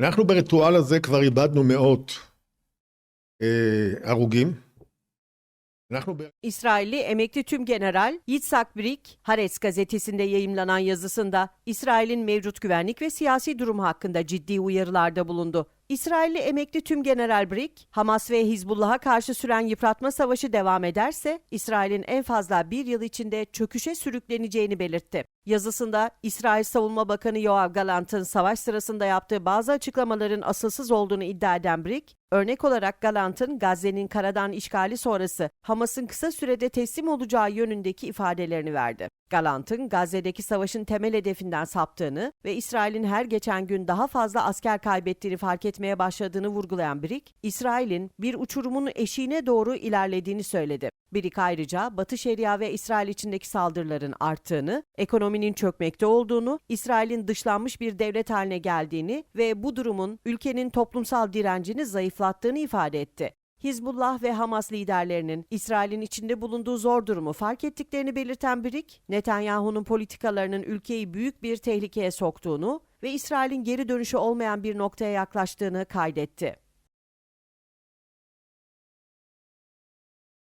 אנחנו בריטואל הזה כבר איבדנו מאות אה, הרוגים. אנחנו ב... İsrailli emekli tümgeneral Yitzhak Brik, Haaretz gazetesinde yayımlanan yazısında İsrail'in mevcut güvenlik ve siyasi durumu hakkında ciddi uyarılarda bulundu. İsrailli emekli tümgeneral Brik, Hamas ve Hizbullah'a karşı süren yıpratma savaşı devam ederse İsrail'in en fazla bir yıl içinde çöküşe sürükleneceğini belirtti. Yazısında İsrail Savunma Bakanı Yoav Galant'ın savaş sırasında yaptığı bazı açıklamaların asılsız olduğunu iddia eden Brik, örnek olarak Galant'ın Gazze'nin karadan işgali sonrası Hamas'ın kısa sürede teslim olacağı yönündeki ifadelerini verdi. Galant'ın Gazze'deki savaşın temel hedefinden saptığını ve İsrail'in her geçen gün daha fazla asker kaybettiğini fark etmeye başladığını vurgulayan Brik, İsrail'in bir uçurumun eşiğine doğru ilerlediğini söyledi. Brik ayrıca Batı Şeria ve İsrail içindeki saldırıların arttığını, ekonominin çökmekte olduğunu, İsrail'in dışlanmış bir devlet haline geldiğini ve bu durumun ülkenin toplumsal direncini zayıflattığını ifade etti. Hizbullah ve Hamas liderlerinin İsrail'in içinde bulunduğu zor durumu fark ettiklerini belirten Brik, Netanyahu'nun politikalarının ülkeyi büyük bir tehlikeye soktuğunu ve İsrail'in geri dönüşü olmayan bir noktaya yaklaştığını kaydetti.